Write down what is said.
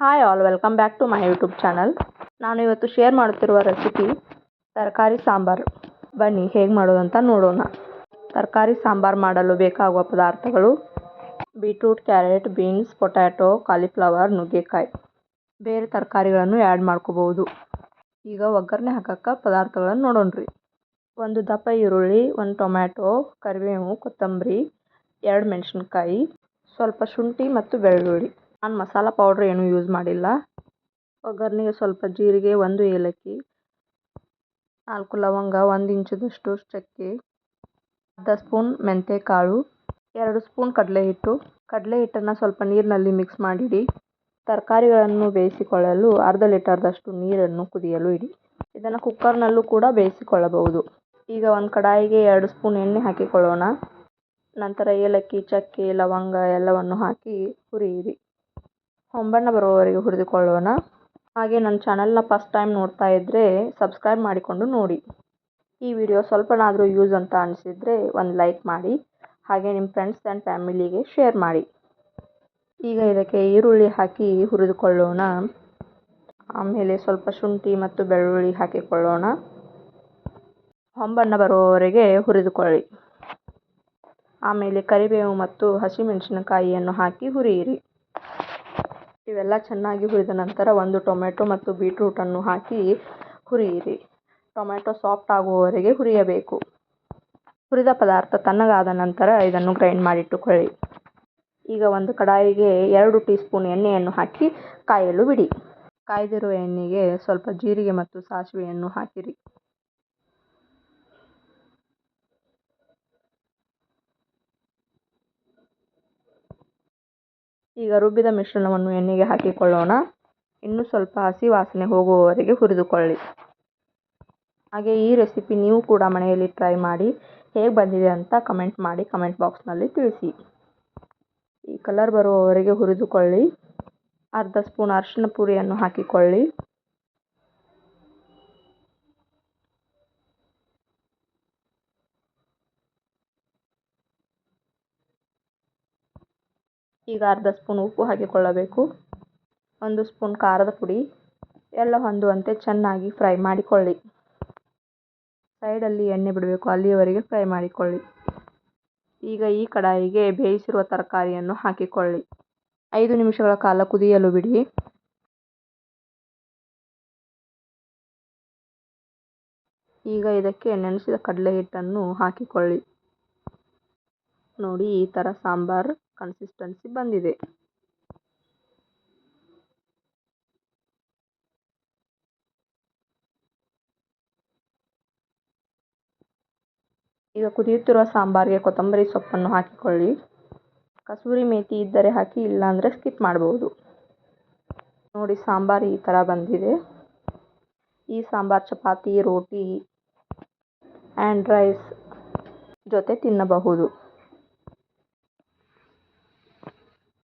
Hi all welcome back to my YouTube channel ನಾನು ಇವತ್ತು share ಮಾಡುತ್ತಿರುವ ರೆಸಿಪಿ ತರಕಾರಿ ಸಾಂಬಾರು. ಬನ್ನಿ, ಹೇಗೆ ಮಾಡೋದಂತ ನೋಡೋಣ. ತರಕಾರಿ ಸಾಂಬಾರು ಮಾಡಲು ಬೇಕಾಗುವ ಪದಾರ್ಥಗಳು beetroot carrot beans potato cauliflower ನುಗ್ಗೆಕಾಯಿ. ಬೇರೆ ತರಕಾರಿಗಳನ್ನು ಆ್ಯಡ್ ಮಾಡ್ಕೋಬೋದು ಈಗ ಒಗ್ಗರಣೆ ಹಾಕಕ್ಕೆ ಪದಾರ್ಥಗಳನ್ನು ನೋಡೋಣ ಒಂದು ದಪ್ಪ ಈರುಳ್ಳಿ, ಒಂದು ಟೊಮ್ಯಾಟೊ, ಕರಿಬೇವು, ಕೊತ್ತಂಬರಿ, ಎರಡು ಮೆಣಸಿನ್ಕಾಯಿ, ಸ್ವಲ್ಪ ಶುಂಠಿ ಮತ್ತು ಬೆಳ್ಳುಳ್ಳಿ. ನಾನು ಮಸಾಲ ಪೌಡ್ರ್ ಏನೂ ಯೂಸ್ ಮಾಡಿಲ್ಲ. ಒಗ್ಗರಣೆಗೆ ಸ್ವಲ್ಪ ಜೀರಿಗೆ, ಒಂದು ಏಲಕ್ಕಿ, ನಾಲ್ಕು ಲವಂಗ, ಒಂದು ಇಂಚದಷ್ಟು ಚಕ್ಕೆ, ಅರ್ಧ ಸ್ಪೂನ್ ಮೆಂತ್ಯಕಾಳು ಎರಡು ಸ್ಪೂನ್ ಕಡಲೆ ಹಿಟ್ಟು ಕಡಲೆ ಹಿಟ್ಟನ್ನು ಸ್ವಲ್ಪ ನೀರಿನಲ್ಲಿ ಮಿಕ್ಸ್ ಮಾಡಿಡಿ. ತರಕಾರಿಗಳನ್ನು ಬೇಯಿಸಿಕೊಳ್ಳಲು ಅರ್ಧ ಲೀಟರ್ದಷ್ಟು ನೀರನ್ನು ಕುದಿಯಲು ಇಡಿ. ಇದನ್ನು ಕುಕ್ಕರ್ನಲ್ಲೂ ಕೂಡ ಬೇಯಿಸಿಕೊಳ್ಳಬಹುದು. ಈಗ ಒಂದು ಕಡಾಯಿಗೆ ಎರಡು ಸ್ಪೂನ್ ಎಣ್ಣೆ ಹಾಕಿಕೊಳ್ಳೋಣ. ನಂತರ ಏಲಕ್ಕಿ, ಚಕ್ಕೆ, ಲವಂಗ ಎಲ್ಲವನ್ನು ಹಾಕಿ ಹುರಿಯಿರಿ. ಹೊಂಬಣ್ಣ ಬರುವವರೆಗೆ ಹುರಿದುಕೊಳ್ಳೋಣ. ಹಾಗೆ ನನ್ನ ಚಾನಲ್ನ ಫಸ್ಟ್ ಟೈಮ್ ನೋಡ್ತಾ ಇದ್ದರೆ ಸಬ್ಸ್ಕ್ರೈಬ್ ಮಾಡಿಕೊಂಡು ನೋಡಿ. ಈ ವಿಡಿಯೋ ಸ್ವಲ್ಪನಾದರೂ ಯೂಸ್ ಅಂತ ಅನಿಸಿದರೆ ಒಂದು ಲೈಕ್ ಮಾಡಿ. ಹಾಗೆ ನಿಮ್ಮ ಫ್ರೆಂಡ್ಸ್ ಆ್ಯಂಡ್ ಫ್ಯಾಮಿಲಿಗೆ ಶೇರ್ ಮಾಡಿ. ಈಗ ಇದಕ್ಕೆ ಈರುಳ್ಳಿ ಹಾಕಿ ಹುರಿದುಕೊಳ್ಳೋಣ. ಆಮೇಲೆ ಸ್ವಲ್ಪ ಶುಂಠಿ ಮತ್ತು ಬೆಳ್ಳುಳ್ಳಿ ಹಾಕಿಕೊಳ್ಳೋಣ. ಹೊಂಬಣ್ಣ ಬರುವವರೆಗೆ ಹುರಿದುಕೊಳ್ಳಿ. ಆಮೇಲೆ ಕರಿಬೇವು ಮತ್ತು ಹಸಿಮೆಣಸಿನಕಾಯಿಯನ್ನು ಹಾಕಿ ಹುರಿಯಿರಿ. ಇವೆಲ್ಲ ಚೆನ್ನಾಗಿ ಹುರಿದ ನಂತರ ಒಂದು ಟೊಮೆಟೊ ಮತ್ತು ಬೀಟ್ರೂಟನ್ನು ಹಾಕಿ ಹುರಿಯಿರಿ. ಟೊಮೆಟೊ ಸಾಫ್ಟ್ ಆಗುವವರೆಗೆ ಹುರಿಯಬೇಕು. ಹುರಿದ ಪದಾರ್ಥ ತಣ್ಣಗಾದ ನಂತರ ಇದನ್ನು ಗ್ರೈಂಡ್ ಮಾಡಿಟ್ಟುಕೊಳ್ಳಿ. ಈಗ ಒಂದು ಕಡಾಯಿಗೆ ಎರಡು ಟೀ ಸ್ಪೂನ್ ಎಣ್ಣೆಯನ್ನು ಹಾಕಿ ಕಾಯಲು ಬಿಡಿ. ಕಾಯ್ದಿರುವ ಎಣ್ಣೆಗೆ ಸ್ವಲ್ಪ ಜೀರಿಗೆ ಮತ್ತು ಸಾಸಿವೆಯನ್ನು ಹಾಕಿರಿ. ಈಗ ರುಬ್ಬಿದ ಮಿಶ್ರಣವನ್ನು ಎಣ್ಣೆಗೆ ಹಾಕಿಕೊಳ್ಳೋಣ. ಇನ್ನೂ ಸ್ವಲ್ಪ ಹಸಿ ವಾಸನೆ ಹೋಗುವವರೆಗೆ ಹುರಿದುಕೊಳ್ಳಿ. ಹಾಗೆ ಈ ರೆಸಿಪಿ ನೀವು ಕೂಡ ಮನೆಯಲ್ಲಿ ಟ್ರೈ ಮಾಡಿ ಹೇಗೆ ಬಂದಿದೆ ಅಂತ ಕಮೆಂಟ್ ಮಾಡಿ ಕಮೆಂಟ್ ಬಾಕ್ಸ್ನಲ್ಲಿ ತಿಳಿಸಿ. ಈ ಕಲರ್ ಬರುವವರೆಗೆ ಹುರಿದುಕೊಳ್ಳಿ. ಅರ್ಧ ಸ್ಪೂನ್ ಅರಿಶಿನ ಪುಡಿಯನ್ನು ಹಾಕಿಕೊಳ್ಳಿ. ಈಗ ಅರ್ಧ ಸ್ಪೂನ್ ಉಪ್ಪು ಹಾಕಿಕೊಳ್ಳಬೇಕು. ಒಂದು ಸ್ಪೂನ್ ಖಾರದ ಪುಡಿ, ಎಲ್ಲ ಹೊಂದುವಂತೆ ಚೆನ್ನಾಗಿ ಫ್ರೈ ಮಾಡಿಕೊಳ್ಳಿ. ಸೈಡಲ್ಲಿ ಎಣ್ಣೆ ಬಿಡಬೇಕು ಅಲ್ಲಿಯವರೆಗೆ ಫ್ರೈ ಮಾಡಿಕೊಳ್ಳಿ. ಈಗ ಈ ಕಡಾಯಿಗೆ ಬೇಯಿಸಿರುವ ತರಕಾರಿಯನ್ನು ಹಾಕಿಕೊಳ್ಳಿ. ಐದು ನಿಮಿಷಗಳ ಕಾಲ ಕುದಿಯಲು ಬಿಡಿ. ಈಗ ಇದಕ್ಕೆ ನೆನೆಸಿದ ಕಡಲೆ ಹಿಟ್ಟನ್ನು ಹಾಕಿಕೊಳ್ಳಿ. ನೋಡಿ, ಈ ಥರ ಸಾಂಬಾರ್. ಕನ್ಸಿಸ್ಟೆನ್ಸಿ ಬಂದಿದೆ. ಈಗ ಕುದಿಯುತ್ತಿರುವ ಸಾಂಬಾರಿಗೆ ಕೊತ್ತಂಬರಿ ಸೊಪ್ಪನ್ನು ಹಾಕಿಕೊಳ್ಳಿ. ಕಸೂರಿ ಮೇಥಿ ಇದ್ದರೆ ಹಾಕಿ, ಇಲ್ಲಾಂದರೆ ಸ್ಕಿಪ್ ಮಾಡಬಹುದು ನೋಡಿ ಸಾಂಬಾರು ಈ ಥರ ಬಂದಿದೆ. ಈ ಸಾಂಬಾರು ಚಪಾತಿ, ರೋಟಿ ಆ್ಯಂಡ್ ರೈಸ್ ಜೊತೆ ತಿನ್ನಬಹುದು.